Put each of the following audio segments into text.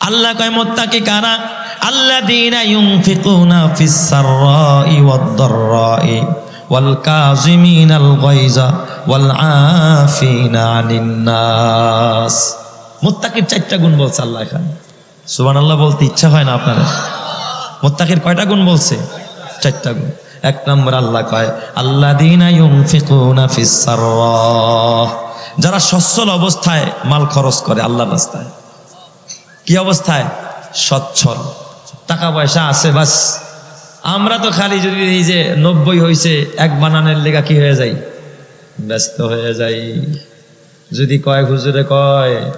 আল্লাহ কয়, মোত্তাকি কারা? আল্লাযীনা ইউনফিকুনা ফিস সাররাই ওয়াদ দাররাই ওয়াল কাযিমিনাল গায়জা ওয়াল আফিনা আনিন নাস। মুত্তাকির চারটা গুণ বলছে আল্লাহ এখানে। সুবহানাল্লাহ বলতে ইচ্ছা হয় না আপনাদের? মুত্তাকির কয়টা গুণ বলছে? চারটা গুণ। এক নম্বর আল্লাহ কয়, আল্লাযীনা ইউনফিকুনা ফিস সাররা যারা সচ্ছল অবস্থায় মাল খরচ করে আল্লাহর রাস্তায়। কি অবস্থায়? সচ্ছল। টাকা পয়সা আছে, বাস। আমরা তো খালি যদি এই যে নব্বই হয়েছে এক বানানের লেগা কি হয়ে যাই ব্যস্ত হয়ে যাই। যদি কয় হুজুরে কয়,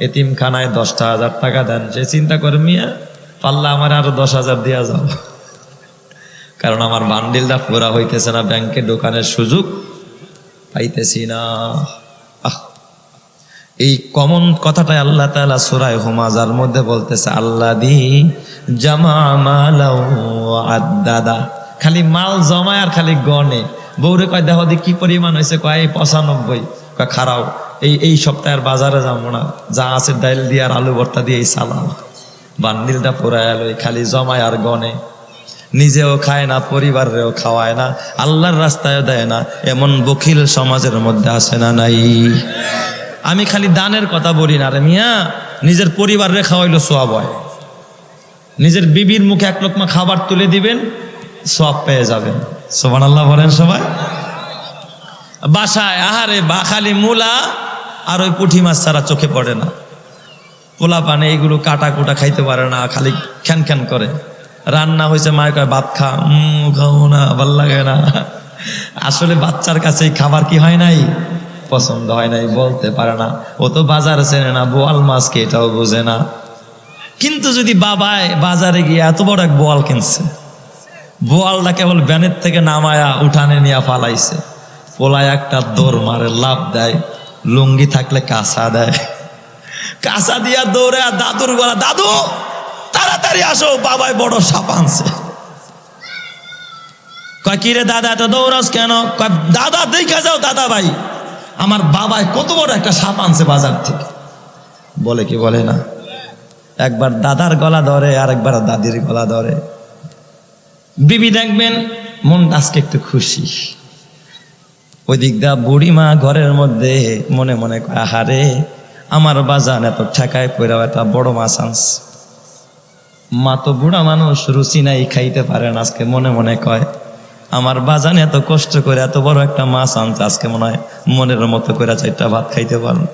এতিমখানায় দশটা হাজার টাকা দেন, সে চিন্তা করে, মিয়া, পাল্লা আমার আরও দশ হাজার দেওয়া যাও। কারণ আমার বান্ডিলটা পুরা হইতেছে না ব্যাংকে দোকানের সুযোগ পাইতেছি না। এই কমন কথাটাই আল্লাহ তাআলা সূরায়ে হুমাজার মধ্যে বলতেছে আল্লাহ দি জামা মালাউ আদাদা খালি মাল জমায় আর খালি গনে বৌরে কয়, দেখো দি কি পরিমাণ হয়েছে। কয় পঁচানব্বই। কয়, খারাও, এই এই সপ্তাহের বাজারে যাব না। যা আছে ডাইল দিয়ে আর আলু ভর্তা দিয়ে এই সালাম বান্ডিলটা পুরা এলো খালি জমায় আর গনে নিজেও খায় না, পরিবারেও খাওয়ায় না। আল্লাহর রাস্তায় দেয় না। এমন বখিল সমাজের মধ্যে আসে না নাই? আমি খালি দানের কথা বলি না রে মিয়া। নিজের পরিবারে খাওয়াইলো সোয়াব হয়। নিজের বিবির মুখে এক লোকমা খাবার তুলে দিবেন সব পেয়ে যাবেন। সোমান আল্লাহ বলেন সবাই। বাসায় আহারে বা খালি মূলা আর ওই পুঁটি মাছ ছাড়া চোখে পড়ে না। পোলা পানে এগুলো কাটা কুটা খাইতে পারে না খালি খ্যান খ্যান করে। রান্না হয়েছে মায়ের কয় ভাত খা। উম, খাব না ভালো লাগে না। আসলে বাচ্চার কাছে এই খাবার কি হয় নাই? পছন্দ হয় নাই, বলতে পারে না। ও তো বাজারে চেনে না, বোয়াল মাছকে এটাও বোঝে না। কিন্তু যদি বাবায় বাজারে গিয়ে এত বড় এক বোয়াল কিনছে, বোয়ালটা কেবল ব্যানের থেকে নামায়া উঠানে নিয়ে ফালাইছে। পোলায় একটা দৌড় মারে লাভ দেয়, লুঙ্গি থাকলে কাঁচা দেয়। কাঁচা দিয়া দৌড়ে আর দাদুর গলা, দাদু, তাড়াতাড়ি আসো বাবাই বড় সাপ আনছে। কয় কি রে দাদা, এত দৌড়াস কেন? দাদা, দেখে যাও, দাদা ভাই। আমার বাবায় কত বড় একটা সাপ আনছে বাজার থেকে। বলে কি, বলে না। একবার দাদার গলা ধরে আর একবার দাদির গলা ধরে। বিবি দেখবেন মন আজকে একটু খুশি। ওই দিক দা বুড়িমা ঘরের মধ্যে মনে মনে আহারে, আমার বাজান এত ঠেকায় পইরাও একটা বড় মাছ আনছে। মা তো বুড়া মানুষ, রুচি নাই, খাইতে পারেন আজকে মনে মনে কয়। আমার বাজান এত কষ্ট করে এত বড় একটা মাছ আনছে, আজকে মনে হয় মনের মতো করে চারটা ভাত খাইতে পারো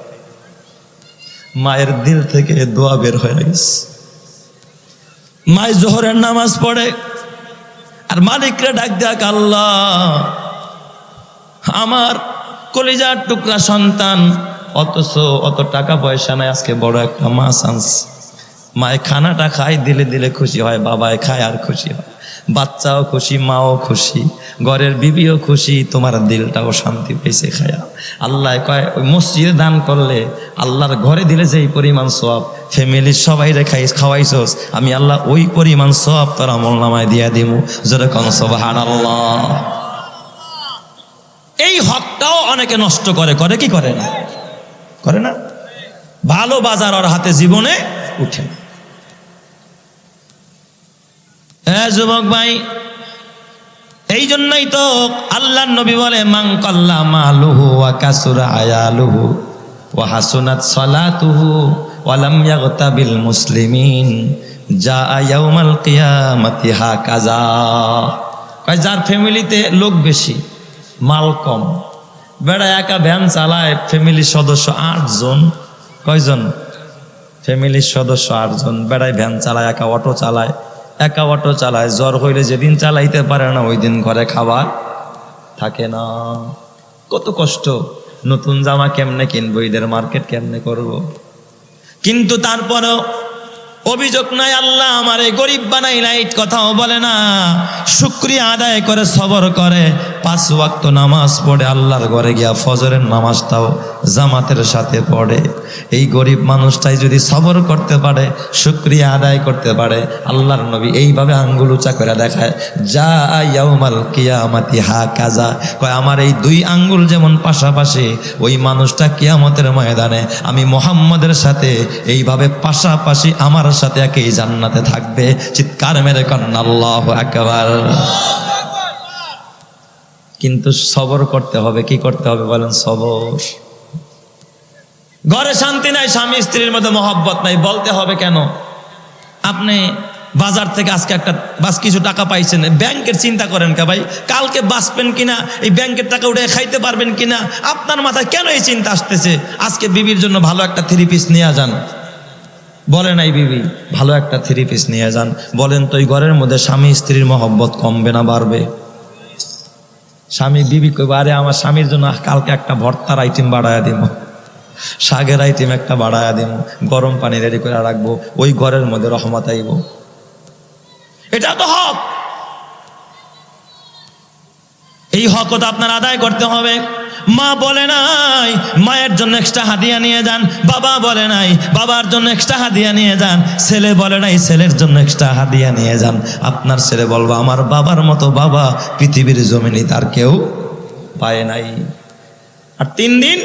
মায়ের দিল থেকে দোয়া বের হয়ে গেছে। মায়ের জোহরের নামাজ পড়ে আর মালিকরা ডাক দেখ আল্লাহ, আমার কলিজার টুকরা সন্তান, অথচ অত টাকা পয়সা নাই, আজকে বড় একটা মাছ আনছে। মায়ে খানাটা খায়, দিলে দিলে খুশি হয়, বাবায় খায় আর খুশি হয়। বাচ্চাও খুশি, মাও খুশি, ঘরের বিবিও খুশি, তোমার দিলটাও শান্তি পেয়েছে খায়া। আল্লাহ কয়, ওই মসজিদে দান করলে আল্লাহর ঘরে দিলে যেই পরিমাণ সব ফ্যামিলির সবাই রেখাই খাওয়াইছস, আমি আল্লাহ ওই পরিমাণ সব তোর আমল নামায় দিয়া দিব যেরকম সবাহান আল্লাহ এই হকটাও অনেকে নষ্ট করে করে কি করে না? করে না? ভালো বাজার ওর হাতে জীবনে উঠে না। হ্যাঁ যুবক ভাই এই জন্যই তো আল্লাহ নবী বলে মাং কল্লা মালুহু মুসলিমিন যা কয়, যার ফ্যামিলিতে লোক বেশি, মাল কম বেড়া একা ভ্যান চালায় ফ্যামিলির সদস্য আটজন। কয়জন? ফ্যামিলির সদস্য আটজন, বেড়ায় ভ্যান চালায়, একা অটো চালায় একা অটো চালায়, জ্বর হইলে যেদিন চালাইতে পারে না, ওই দিন ঘরে খাবার থাকে না কত কষ্ট, নতুন জামা কেমনে কিনবো, ঈদের মার্কেট কেমনে করব। কিন্তু তারপরেও অভিযোগ নাই, আল্লাহ আমার এই গরিব বানাই লাইট কথাও বলে না। শুক্রিয়া আদায় করে সবর করে। পাঁচ ওয়াক্ত নামাজ পড়ে, আল্লাহর ঘরে গিয়া ফজরের নামাজটাও জামাতের সাথে পড়ে। এই গরিব মানুষটাই যদি সবর করতে পারে, শুক্রিয়া আদায় করতে পারে, আল্লাহর নবী এইভাবে আঙ্গুল উঁচা করে দেখায়, যা ইয়াউমাল কিয়ামাতি হা কাজা কয়, আমার এই দুই আঙ্গুল যেমন পাশাপাশি, ওই মানুষটা কিয়ামতের ময়দানে আমি মোহাম্মদের সাথে এইভাবে পাশাপাশি আমার সাথে একই জান্নাতে থাকবে। চিৎকার মেরে আল্লাহ একবার কিন্তু সবর করতে হবে, কি করতে হবে বলেন? সবর। ঘরে শান্তি নাই, স্বামী স্ত্রীর মধ্যে মহব্বত নাই, বলতে হবে কেন? আপনি বাজার থেকে আজকে একটা বাস কিছু টাকা পাইছেন, ব্যাংকের চিন্তা করেন কে ভাই? কালকে বাঁচবেন কিনা? এই ব্যাংকের টাকা উঠে খাইতে পারবেন কিনা? আপনার মাথায় কেন এই চিন্তা আসতেছে? আজকে বিবির জন্য ভালো একটা থ্রি পিস নিয়ে যান। বলে নাই বিবি, ভালো একটা থ্রি পিস নিয়ে যান। বলেন তো, এই ঘরের মধ্যে স্বামী স্ত্রীর মহব্বত কমবে না বাড়বে? স্বামী বিবি কইবে, আরে, আমার স্বামীর জন্য কালকে একটা ভর্তার আইটেম বাড়ায়া দিব। শাগের আইটেম একটা বাড়ায়া দিব। গরম পানি রেডি করে রাখব। ওই ঘরের মধ্যে রহমত আইব। এটা তো হক। এই হক তো আপনার আদায় করতে হবে। মা বলে নাই, মায়ের জন্য এক্সট্রা হাদিয়া নিয়ে যান, বাবা বলে নাই, বাবার জন্য এক্সট্রা হাদিয়া নিয়ে যান, ছেলে বলে নাই, ছেলের জন্য এক্সট্রা হাদিয়া নিয়ে যান। আপনার ছেলে বলব, আমার বাবার মতো বাবা পৃথিবীর জমিনে তার কেউ পায় নাই। আর তিন দিন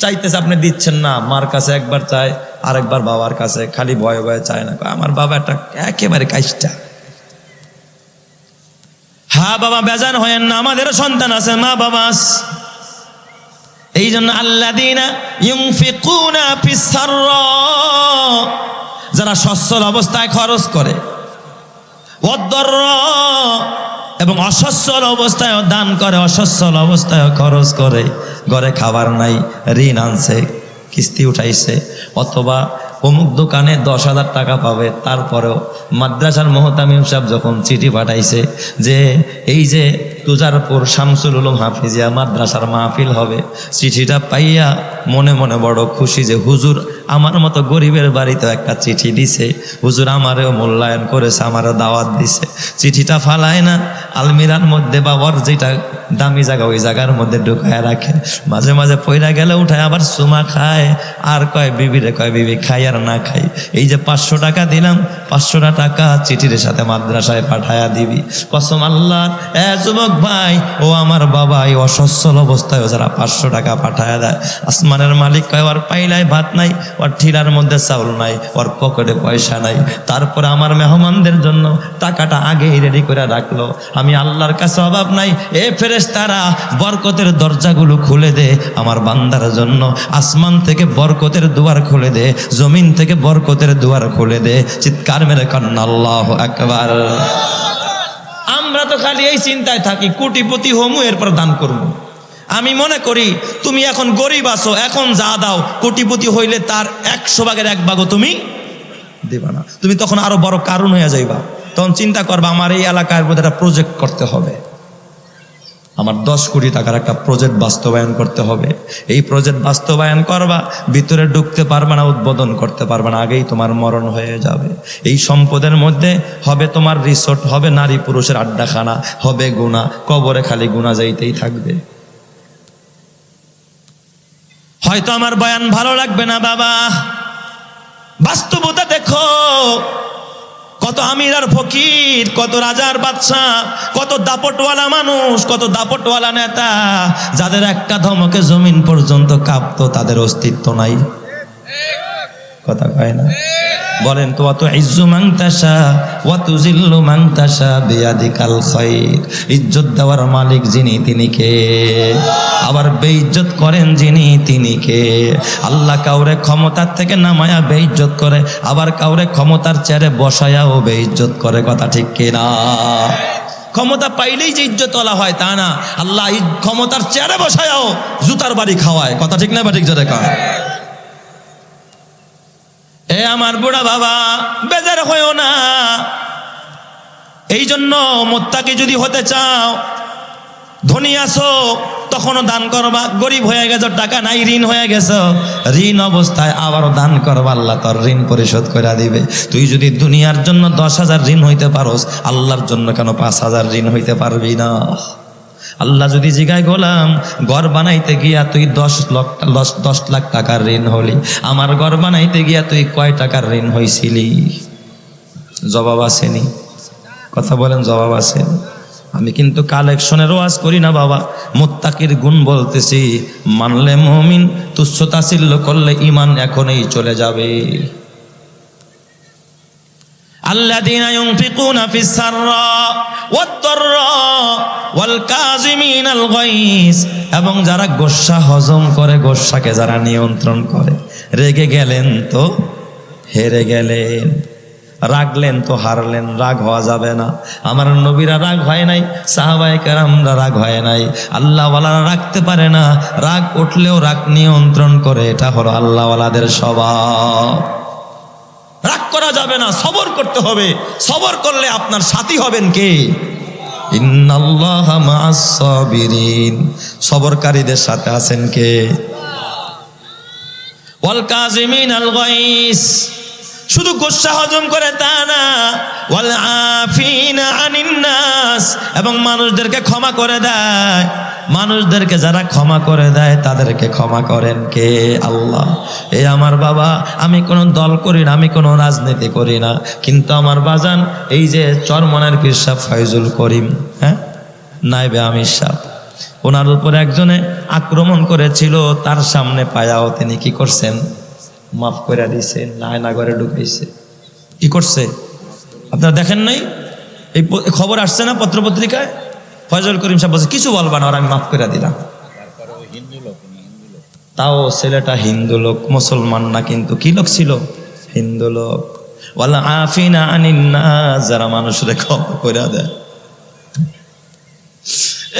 চাইতেছে আপনি দিচ্ছেন না, মার কাছে একবার চায়, আরেকবার বাবার কাছে, খালি ভয়ে ভয়ে চায় না। আমার বাবা একটা একেবারে কাজটা হ্যাঁ বাবা, বেজান হয়েন না আমাদেরও সন্তান আছে, মা বাবা। এই জন্য আল্লাহ যারা সচ্ছল অবস্থায় খরচ করে এবং অসচ্ছল অবস্থায় দান করে, অসচ্ছল অবস্থায় খরচ করে, ঘরে খাবার নাই, ঋণ আনছে, কিস্তি উঠাইছে, অথবা অমুক দোকানে দশ হাজার টাকা পাবে, তারপরেও মাদ্রাসার মোহতামিম সাহেব যখন চিঠি পাঠাইছে যে, এই যে তুজারপুর শামসুল উলুম হাফিজিয়া মাদ্রাসার মাহফিল হবে। চিঠিটা পাইয়া মনে মনে বড় খুশি যে, হুজুর, আমার মতো গরিবের বাড়িতে একটা চিঠি দিছে। হুজুর, আমারও মূল্যায়ন করেছে, আমারও দাওয়াত দিছে। চিঠিটা ফালায় না, আলমিরার মধ্যে বাবার যেটা দামি জায়গা ওই জায়গার মধ্যে ঢুকায় রাখে। মাঝে মাঝে পয়লা গেলে উঠায়, আবার সুমা খায়। আর কয়, বিবিরে কয়, বিবি খাই আর না খাই। এই যে পাঁচশো টাকা দিলাম, পাঁচশোটা টাকা চিঠির সাথে মাদ্রাসায় পাঠায়া দিবি। কসম আল্লাহ, এ যুবক ভাই, ও আমার বাবা, এই অসচ্ছল অবস্থায় যারা পাঁচশো টাকা পাঠায়া দেয়। আসমানের মালিক কয়, ওর পাইলাই ভাত নাই, ওর ঠিলার মধ্যে চাউল নাই, ওর পকেটে পয়সা নাই। তারপরে আমার মেহমানদের জন্য টাকাটা আগেই রেডি করে রাখল। আমি আল্লাহর কাছে অভাব নাই। এ ফেরেস তারা বরকতের দরজাগুলো খুলে দে। আমার বান্দার জন্য আসমান থেকে বরকতের দুয়ার খুলে দে। জমিন থেকে বরকতের দুয়ার খুলে দে। চিৎকার মেরে কান্না, আল্লাহ একবার আমরা তো খালি এই চিন্তায় থাকি, কোটিপতি হমু, এরপর দান করব আমি মনে করি, তুমি এখন গরিব আছো, এখন যা দাও, কোটিপতি হইলে তার একশো ভাগের এক ভাগও তুমি দেবা না। তুমি তখন আরও বড় কারণ হয়ে যাইবা। তখন চিন্তা করবা, আমার এই এলাকার মধ্যে একটা প্রজেক্ট করতে হবে। আমার দশ কোটি টাকার একটা প্রজেক্ট বাস্তবায়ন করতে হবে। এই প্রজেক্ট বাস্তবায়ন করবা, ভিতরে ঢুকতে পারবে না, উদ্বোধন করতে পারবে না, আগেই তোমার মরণ হয়ে যাবে। এই সম্পদের মধ্যে হবে তোমার রিসোর্ট হবে নারী পুরুষের আড্ডাখানা, হবে গুণা, কবরে খালি গুণা যাইতেই থাকবে। হয়তো আমার বয়ান ভালো লাগবে না বাবা। বাস্তবতা দেখো। কত আমির আর ফকির, কত রাজার বাদশা কত দাপটওয়ালা মানুষ, কত দাপটওয়ালা নেতা, যাদের একটা ধমকে জমিন পর্যন্ত কাঁপতো, তাদের অস্তিত্ব নাই। কথা কয় না? বলেন তো অত ইজ্জু মাংতাসা অত জিল্লু মাংতাসা বেয়াদিকাল খৈর ইজ্জত দেওয়ার মালিক যিনি, তিনি কে? আবার বেইজ্জত করেন যিনি, তিনি কে? আল্লাহ কাউরে ক্ষমতার থেকে নামায়া বেইজ্জত করে, আবার কাউরে ক্ষমতার চেয়ারে বসায়াও বেইজ্জত করে, কথা ঠিক কিনা? ক্ষমতা পাইলেই যে ইজ্জত তোলা হয় তা না। আল্লাহ ক্ষমতার চেয়ারে বসায়াও জুতার বাড়ি খাওয়ায়, কথা ঠিক না বা ঠিক যেটা এ আমার বুড়া বাবা, বেজার হয়েও না। এই জন্য মোত্তাকে যদি হতে চাও, ধনী আসো তখনও দান করবা। গরিব হয়ে গেছো, টাকা নাই, ঋণ হয়ে গেছো। ঋণ অবস্থায় আবারও দান করবা, আল্লাহ তোর ঋণ পরিশোধ করে দিবে। তুই যদি দুনিয়ার জন্য দশ হাজার ঋণ হইতে পারোস, আল্লাহর জন্য কেন পাঁচ হাজার ঋণ হইতে পারবি না? আল্লাহ যদি জিগায়, গোলাম, ঘর বানাইতে গিয়া তুই দশ লক্ষ, দশ লাখ টাকার ঋণ হলি। আমার ঘর বানাইতে গিয়া তুই কয় টাকার ঋণ হইছিলি? জবাব আসেনি। কথা বলেন, জবাব আসেনি আমি কিন্তু কালেকশনের ওয়াজ করি না, বাবা। মোত্তাকির গুণ বলতেছি, মানলে মমিন, তুচ্ছ তাছিল্য করলে ইমান এখনই চলে যাবে। الذين ينفقون في السراء والضراء والكاظمين الغيظ এবং যারা গোসা হজম করে গোসাকে যারা নিয়ন্ত্রণ করে রেগে গেলেন তো হেরে গেলেন রাগলেন তো হারলেন রাগ হওয়া যাবে না আমার নবীরা রাগ হয় নাই সাহাবাই কেরামরা রাগ হয় নাই আল্লাহওয়ালারা রাখতে পারে না রাগ উঠলেও রাগ নিয়ন্ত্রণ করে এটা হলো আল্লাহওয়ালাদের স্বভাব রাগ করা যাবে না, সবর করতে হবে। সবর করলে আপনার সাথী হবেন কে? সবরকারীদের সাথে আছেন কে? শুধু গোসা হজম করে তা না নাস এবং মানুষদেরকে ক্ষমা করে দেয়। মানুষদেরকে যারা ক্ষমা করে দেয়, তাদেরকে ক্ষমা করেন কে? আল্লাহ। এ আমার বাবা, আমি কোনো দল করি না, আমি কোনো রাজনীতি করি না, কিন্তু আমার বাজান, এই যে চরমনের পিসাব ফয়জুল করিম হ্যাঁ? নাইবে আমির সাহ ওনার উপর একজনে আক্রমণ করেছিল, তার সামনে পায়াও তিনি কি করছেন? মাফ করে দিছে নায়না ঘরে কি করছে? আপনারা দেখেন নাই? এই খবর আসছে না পত্রপত্রিকায়? ফয়জল করিম সাহেব বলছে, কিছু বলবা না, ওরা আমি মাফ করে দিলাম। তাও ছেলেটা হিন্দু লোক, মুসলমান না, কিন্তু কি লোক ছিল? হিন্দু লোক। ওয়ালা আফিনা আনিন্না যারা মানুষরে ক্ষমা করে দেয়।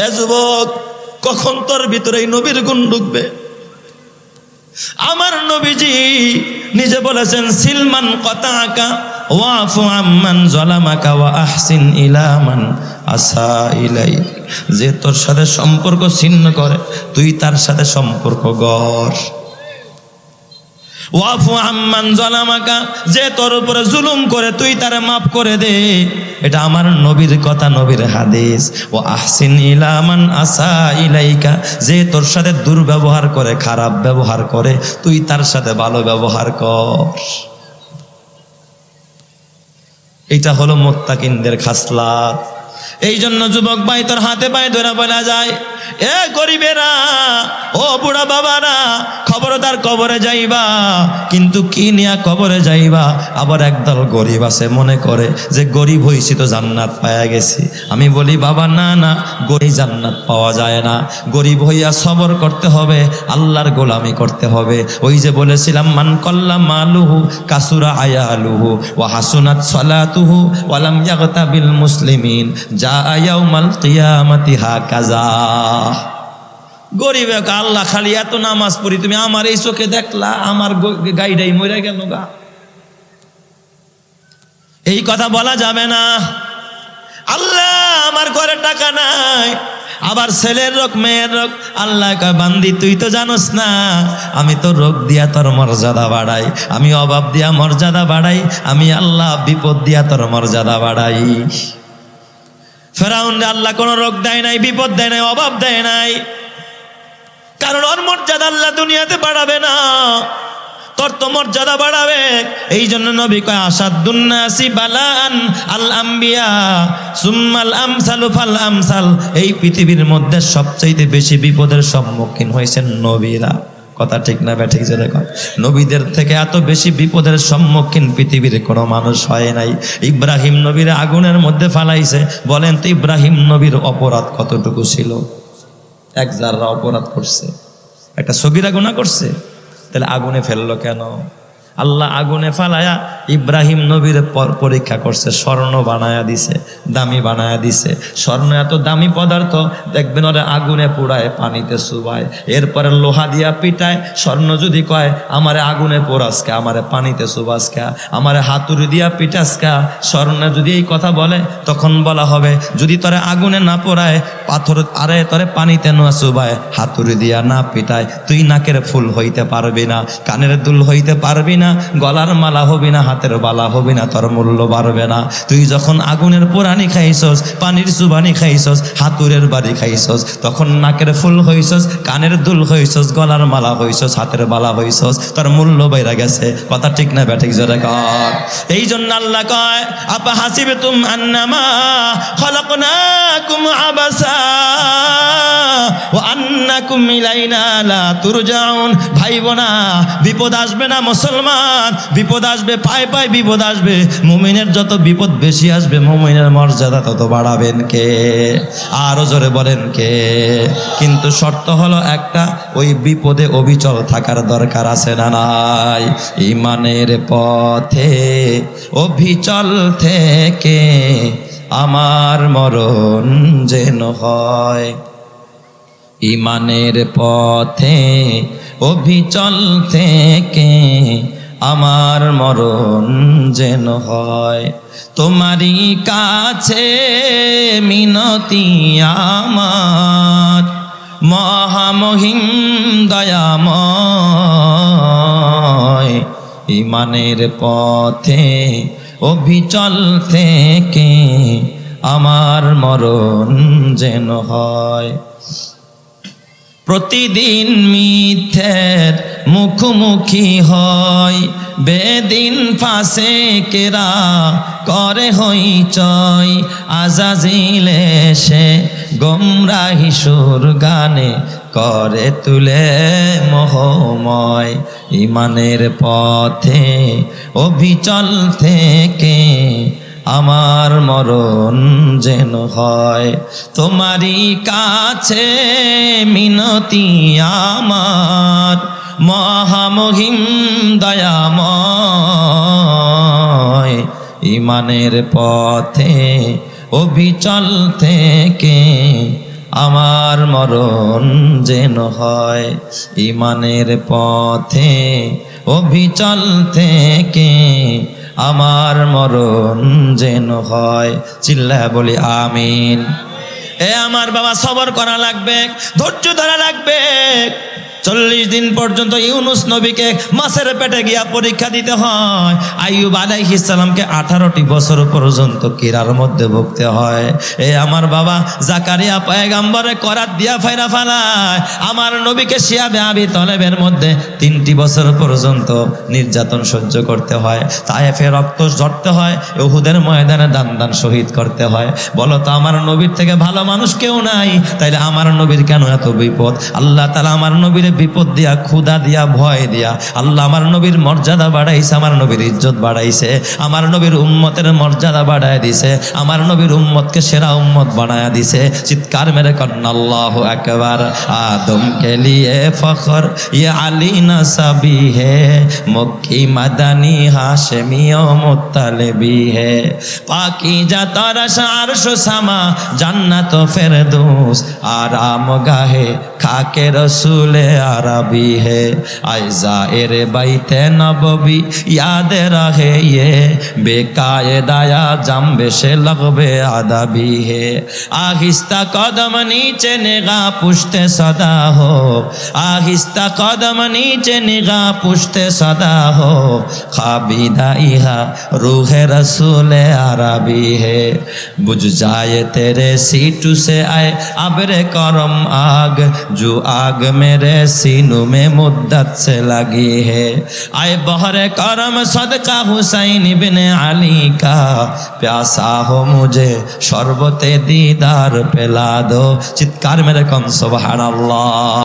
এ যুবক, কখন তোর ভিতরে এই নবীর গুণ ঢুকবে? আমার নবীজি নিজে বলেছেন, সিলমান কতাকা ওয়াফু আম্মান জলামাকা ওয়া আহসিন ইলামান আসা ইলাই। যে তোর সাথে সম্পর্ক ছিন্ন করে, তুই তার সাথে সম্পর্ক গড় ওয়াফু আম্মান জলামাকা, যে তোর উপরে জুলুম করে, তুই তারে মাফ করে দে। এটা আমার নবীর কথা, নবীর হাদিস। ও আহসিন ইলামান আসা ইলাইকা, যে তোর সাথে দুর্ব্যবহার করে, খারাপ ব্যবহার করে, তুই তার সাথে ভালো ব্যবহার কর। এটা হলো মোত্তাকিনদের খাসলা। এই জন্য যুবক ভাই তোর হাতে পায়ে ধরে বলা যায় এ গরিবেরা, ও বুড়া বাবারা, খবরদার কবরে যাইবা, কিন্তু কি নিয়া কবরে যাইবা? আবার একদল গরিব আছে মনে করে যে গরিব হইছি তো জান্নাত পায়া গেছি। আমি বলি, বাবা, না না, গরিব জান্নাত পাওয়া যায় না। গরিব হইয়া সবর করতে হবে, আল্লাহর গোলামি করতে হবে। ওই যে বলেছিলাম, মান কল্লা মালুহু কাসুরা আয়ালুহু ওয়া হাসুনাত সালাতুহু ওয়ালাম ইয়াগতা বিল মুসলিমিন। যা ইয়াউমাল কিয়ামাতি হাকাজা গরিব আল্লাহ খালি এত নামাজ পড়ি, তুমি আমার এই চোখে দেখলা, আমার গাইডাই মরে গেল গা। এই কথা বলা যাবে না। আল্লাহ, আমার ঘরে টাকা নাই, আবার ছেলের রোগ, মেয়ের রোগ। আল্লাহ বান্দি, তুই তো জানোস না, আমি তো রোগ দিয়া তোর মর্যাদা বাড়াই। আমি অভাব দিয়া মর্যাদা বাড়াই, আমি আল্লাহ বিপদ দিয়া তোর মর্যাদা বাড়াই। ফেরাউন আল্লাহ কোনো রোগ দেয় নাই, বিপদ দেয় নাই, অভাব দেয় নাই। কারণ ওর মর্যাদা আল্লাহ দুনিয়াতে বাড়াবে না। তোর তো মর্যাদা বাড়াবে। এই জন্য নবী কয়, আসাদুন্নাসি বালান আল আম্বিয়া সুম্মাল আমসালু ফাল আমসাল। এই পৃথিবীর মধ্যে সবচাইতে বেশি বিপদের সম্মুখীন হয়েছেন নবীরা। কথা ঠিক না, ব্যাঠিক দেখো। নবীদের থেকে এত বেশি বিপদের সম্মুখীন পৃথিবীর কোনো মানুষ হয় নাই। ইব্রাহিম নবীর আগুনের মধ্যে ফালাইছে। বলেন তো ইব্রাহিম নবীর অপরাধ কতটুকু ছিল? এক যাররা অপরাধ করছে, একটা সগিরা গুণা করছে, তাহলে আগুনে ফেলল কেন? আল্লাহ আগুনে ফালায়া ইব্রাহিম নবীর পর- পরীক্ষা করছে, স্বর্ণ বানায়া দিছে, দামি বানায়া দিছে। স্বর্ণ এত দামি পদার্থ, দেখবেন ওরা আগুনে পোড়ায়, পানিতে চুবায়। এরপরে লোহা দিয়া পিটায়, স্বর্ণ যদি কয়, আমারে আগুনে পোড়াসকা, আমারে পানিতে চুবাসকা, আমারে হাতুড়ি দিয়া পিটাসকা। স্বর্ণ যদি এই কথা বলে, তখন বলা হবে, যদি তোরে আগুনে না পোড়ায়, পাথর আরে তোরে পানিতে না চুবায়, হাতুড়ি দিয়া না পিটায়, তুই নাকের ফুল হইতে পারবি না, কানের দুল হইতে পারবি না না, গলার মালা হবি না, হাতের বালা হবি না, তোর মূল্য বাড়বে না। তুই যখন আগুনের পোড়ানি খাইছস, পানির চুবানি খাইছস, হাতুরের বাড়ি খাইছস, তখন নাকের ফুল হইছস, কানের দুল হইছস, গলার মালা হইছস, হাতের বালা হইছস, তোর মূল্য বাইরা গেছে। কথা ঠিক না ব্যাঠিক জোরে কর। এই জন্য আল্লাহ কয়, আপা হাসিবে তুম আন্নামা খলকনাকুম আবাসা ও আন্নাকুম ইলাইনা লা তুরজাউন। ভাই বোনা বিপদ আসবে না মুসলমান। বিপদ আসবে, পায় পায় বিপদ আসবে। মুমিনের যত বিপদ বেশি আসবে, মুমিনের মর্যাদা তত বাড়াবেন কে? আরও জোরে বলেন কে? কিন্তু শর্ত হলো একটা, ওই বিপদে অবিচল থাকার দরকার আছে না নাই। ইমানের পথে অবিচল থেকে আমার মরণ যেন হয়। ইমানের পথে অবিচল থেকে আমার মরণ যেন হয়। তোমারই কাছে মিনতি আমার। মহামহিম দয়াময়, ইমানের পথে অভিচল থেকে আমার মরণ যেন হয়। প্রতিদিন মিথ্যের মুখোমুখি হয়। বেদিন ফাঁসে কেরা করে হই চয়। আজাজিলে সে গোমরাহি সুর গানে করে তুলে মোহময়। ইমানের পথে অবিচল থেকে আমার মরণ যেন হয়। তোমারই কাছে মিনতি আমার। মহামহিম দয়াময়, ইমানের পথে অভিচল থেকে আমার মরণ যেন হয়। ইমানের পথে অভিচল থেকে আমার মরণ যেন হয়। চিল্লা বলি, আমিন। এ আমার বাবা, সবর করা লাগবে, ধৈর্য ধরা লাগবে। চল্লিশ দিন পর্যন্ত ইউনুস নবীকে মাছের পেটে গিয়া পরীক্ষা দিতে হয়। আইয়ুব আলাইহিস সালামকে আঠারোটি বছর পর্যন্ত কিরার মধ্যে ভুগতে হয়। এ আমার বাবা, জাকারিয়া পয়গাম্বরে করাত দিয়া ফাইরা ফালায়। আমার নবীকে শিয়াবে আবি তলেবের মধ্যে তিনটি বছর পর্যন্ত নির্যাতন সহ্য করতে হয়। তায়েফে রক্ত ঝরতে হয়, উহুদের ময়দানে দান দান শহীদ করতে হয়। বলো তো, আমার নবীর থেকে ভালো মানুষ কেউ নাই? তাইলে আমার নবীর কেন এত বিপদ? আল্লাহ তালা আমার নবীর বিপদ দিয়া ক্ষুদা দিয়া, ভয় দিয়া। আল্লাহ আমার নবীর মর্যাদা বাড়াইছে, আমার নবীর ইজ্জত বাড়াইছে। আমার নবীর উম্মতের মর্যাদা বাড়ায় দিছে। আমার নবীর উম্মতকে সেরা উম্মত বানায়া দিছে। চিৎকার মেরে কন্যা আল্লাহ একবার আদম কে লিয়ে ফখর ইয়ে আলী নসাবি হে, মক্কি মাদানি হাশেমি ও মুত্তালিবি হে। পাকি যা তরস আরশ সামা জান্নাত ফেরদৌস, আরাম গাহে खाके रसूले अरबी है। आयजा एर बैत नबी याद रहे ये। बेकायदाया जम्बे से लगबे अदबी है। आहिस्ता कदम नीचे निगा पुष्टे सदा हो। आहिस्ता कदम नीचे निगा पुष्टे सदा हो। खाबिदा इहा रूहे रसूले अरबी है। बुझ जाए तेरे सीटू से आए अबरे करम आग। जो आग मेरे सीनू में मुद्दत से लगी है आए बहरे करम सदका हुसैन बिन अली का प्यासा हो मुझे शरबते दीदार पिला दो चित्कार मेरे कम सुबहान अल्लाह